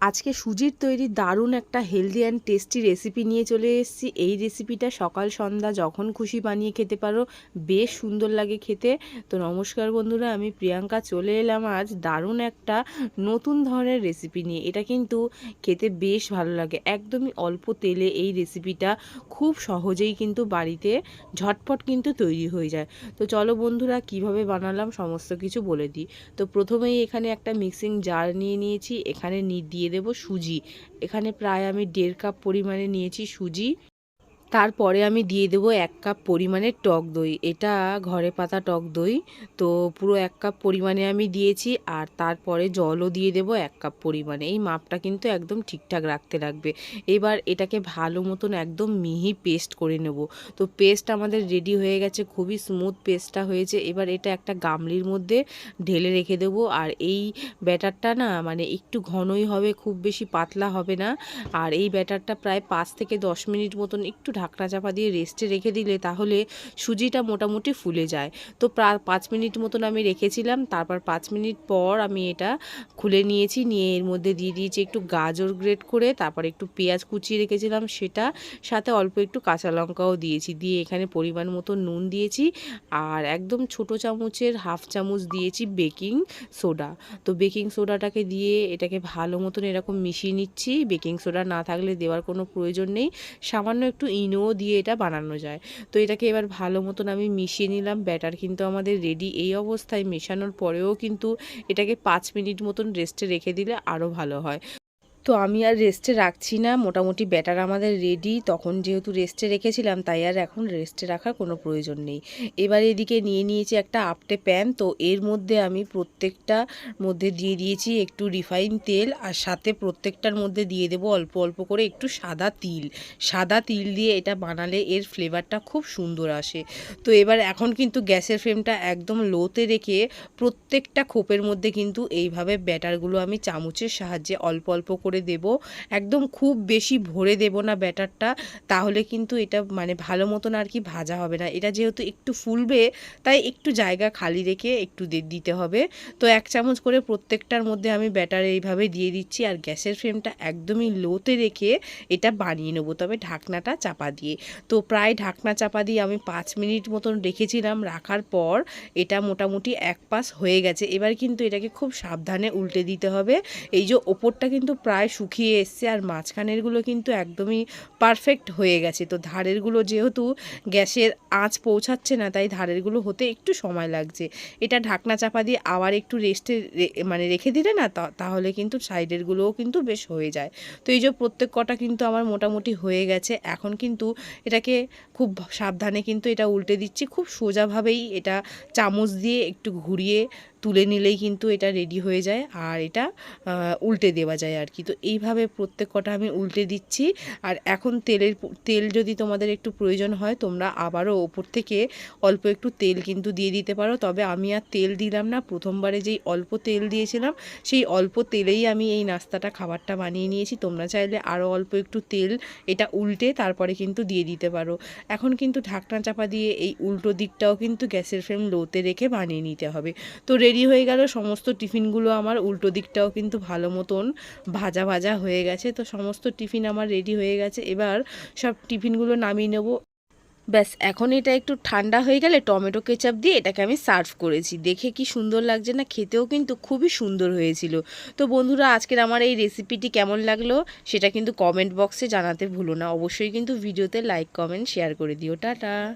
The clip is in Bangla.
আজকে সুজির তৈরি দারুণ একটা হেলদি অ্যান্ড টেস্টি রেসিপি নিয়ে চলে এসেছি। এই রেসিপিটা সকাল সন্ধ্যা যখন খুশি বানিয়ে খেতে পারো, বেশ সুন্দর লাগে খেতে। তো নমস্কার বন্ধুরা, আমি প্রিয়াঙ্কা চলে এলাম আজ দারুণ একটা নতুন ধরনের রেসিপি নিয়ে। এটা কিন্তু খেতে বেশ ভালো লাগে। একদমই অল্প তেলে এই রেসিপিটা খুব সহজেই কিন্তু বাড়িতে ঝটপট কিন্তু তৈরি হয়ে যায়। তো চলো বন্ধুরা, কীভাবে বানালাম সমস্ত কিছু বলে দিই। তো প্রথমেই এখানে একটা মিক্সিং জার নিয়ে নিয়েছি। এখানে দিয়ে দেব সুজি। এখানে প্রায় আমি দেড় কাপ পরিমাণে নিয়েছি সুজি। তারপরে আমি দিয়ে দেবো এক কাপ পরিমাণে টক দই। এটা ঘরে পাতা টক দই, তো পুরো এক কাপ পরিমাণে আমি দিয়েছি আর তারপরে জলও দিয়ে দেবো এক কাপ পরিমাণে। এই মাপটা কিন্তু একদম ঠিকঠাক রাখতে লাগবে এবার এটাকে ভালো মতন একদম মিহি পেস্ট করে নেব। তো পেস্ট আমাদের রেডি হয়ে গেছে, খুবই স্মুথ পেস্টটা হয়েছে। এবার এটা একটা গামলির মধ্যে ঢেলে রেখে দেবো। আর এই ব্যাটারটা না মানে একটু ঘনই হবে, খুব বেশি পাতলা হবে না। আর এই ব্যাটারটা প্রায় পাঁচ থেকে দশ মিনিট মতন একটু ঢাকনা চাপা দিয়ে রেস্টে রেখে দিলে তাহলে সুজিটা মোটামুটি ফুলে যায়। তো প্রায় পাঁচ মিনিট মতন আমি রেখেছিলাম, তারপর পাঁচ মিনিট পর আমি এটা খুলে নিয়েছি, নিয়ে এর মধ্যে দিয়ে দিয়েছি একটু গাজর গ্রেট করে, তারপর একটু পেঁয়াজ কুচিয়ে রেখেছিলাম সেটা, সাথে অল্প একটু কাঁচা লঙ্কাও দিয়েছি, দিয়ে এখানে পরিমাণ মতো নুন দিয়েছি, আর একদম ছোট চামচের হাফ চামচ দিয়েছি বেকিং সোডা তো বেকিং সোডাটাকে দিয়ে এটাকে ভালো মতন এরকম মিশিয়ে নিচ্ছি বেকিং সোডা না থাকলে দেওয়ার কোনো প্রয়োজন নেই, সামান্য একটু ইনো দিয়ে এটা বানানো যায়। তো এটাকে এবার ভালো মতন আমি মিশিয়ে নিলাম, ব্যাটার কিন্তু আমাদের রেডি এই অবস্থায়। মেশানোর পরেও কিন্তু এটাকে পাঁচ মিনিট মতন রেস্টে রেখে দিলে আরও ভালো হয়। তো আমি আর রেস্টে রাখছি না, মোটামুটি ব্যাটার আমাদের রেডি তখন যেহেতু রেস্টে রেখেছিলাম, তাই আর এখন রেস্টে রাখার কোনো প্রয়োজন নেই। এবার এদিকে নিয়ে নিয়েছি একটা আপটে প্যান তো এর মধ্যে আমি প্রত্যেকটা মধ্যে দিয়ে দিয়েছি একটু রিফাইন তেল, আর সাথে প্রত্যেকটার মধ্যে দিয়ে দেবো অল্প অল্প করে একটু সাদা তিল। সাদা তিল দিয়ে এটা বানালে এর ফ্লেভারটা খুব সুন্দর আসে। তো এবার এখন কিন্তু গ্যাসের ফ্লেমটা একদম লোতে রেখে প্রত্যেকটা খোপের মধ্যে কিন্তু এইভাবে ব্যাটারগুলো আমি চামচের সাহায্যে অল্প অল্প করে দেব। একদম খুব বেশি ভরে দেব না ব্যাটারটা, তাহলে কিন্তু এটা মানে ভালো মতন আর কি ভাজা হবে না। এটা যেহেতু একটু ফুলবে, তাই একটু জায়গা খালি রেখে একটু দিতে হবে। তো এক চামচ করে প্রত্যেকটার মধ্যে আমি ব্যাটার এইভাবে দিয়ে দিচ্ছি আর গ্যাসের ফ্লেমটা একদমই লোতে রেখে এটা বানিয়ে নেব, তবে ঢাকনাটা চাপা দিয়ে। তো প্রায় ঢাকনা চাপা দিয়ে আমি পাঁচ মিনিট মতন রেখেছিলাম রাখার পর, এটা মোটামুটি এক পাশ হয়ে গেছে। এবার কিন্তু এটাকে খুব সাবধানে উল্টে দিতে হবে। এই যে ওপরটা কিন্তু প্রায় শুকিয়ে এসছে আর মাঝখানেরগুলো কিন্তু একদমই পারফেক্ট হয়ে গেছে। তো ধারেরগুলো যেহেতু গ্যাসের আঁচ পৌঁছাচ্ছে না, তাই ধারেরগুলো হতে একটু সময় লাগছে। এটা ঢাকনা চাপা দিয়ে আবার একটু রেস্টে মানে রেখে দিলে না তাহলে কিন্তু সাইডেরগুলোও কিন্তু বেশ হয়ে যায়। তো এই যে প্রত্যেক কটা কিন্তু আমার মোটামুটি হয়ে গেছে। এখন কিন্তু এটাকে খুব সাবধানে কিন্তু এটা উল্টে দিচ্ছি। খুব সোজাভাবেই এটা চামচ দিয়ে একটু ঘুরিয়ে তুলে নিলেই কিন্তু এটা রেডি হয়ে যায়। আর এটা উল্টে দেওয়া যায় আর কি। এইভাবে প্রত্যেক কটা আমি উল্টে দিচ্ছি। আর এখন তেলের তেল যদি তোমাদের একটু প্রয়োজন হয়, তোমরা আবারও ওপর থেকে অল্প একটু তেল কিন্তু দিয়ে দিতে পারো। তবে আমি আর তেল দিলাম না। প্রথমবারে যেই অল্প তেল দিয়েছিলাম, সেই অল্প তেলেই আমি এই নাস্তাটা, খাবারটা বানিয়ে নিয়েছি। তোমরা চাইলে আরও অল্প একটু তেল এটা উল্টে তারপরে কিন্তু দিয়ে দিতে পারো। এখন কিন্তু ঢাকনা চাপা দিয়ে এই উল্টো দিকটাও কিন্তু গ্যাসের ফ্লেম লোতে রেখে বানিয়ে নিতে হবে। তো রেডি হয়ে গেল সমস্ত টিফিনগুলো আমার উল্টো দিকটাও কিন্তু ভালো মতন ভাজা ভাজা হয়ে গেছে। তো সমস্ত টিফিন আমার রেডি হয়ে গেছে। এবার সব টিফিনগুলো নামিয়ে নেব। ব্যাস, এখন এটা একটু ঠান্ডা হয়ে গেলে টমেটো কেচাপ দিয়ে এটাকে আমি সার্ভ করেছি। দেখে কি সুন্দর লাগছে না? খেতেও কিন্তু খুবই সুন্দর হয়েছিল। তো বন্ধুরা, আজকের আমার এই রেসিপিটি কেমন লাগল সেটা কিন্তু কমেন্ট বক্সে জানাতে ভুলো না। অবশ্যই কিন্তু ভিডিওতে লাইক কমেন্ট শেয়ার করে দিও। টাটা!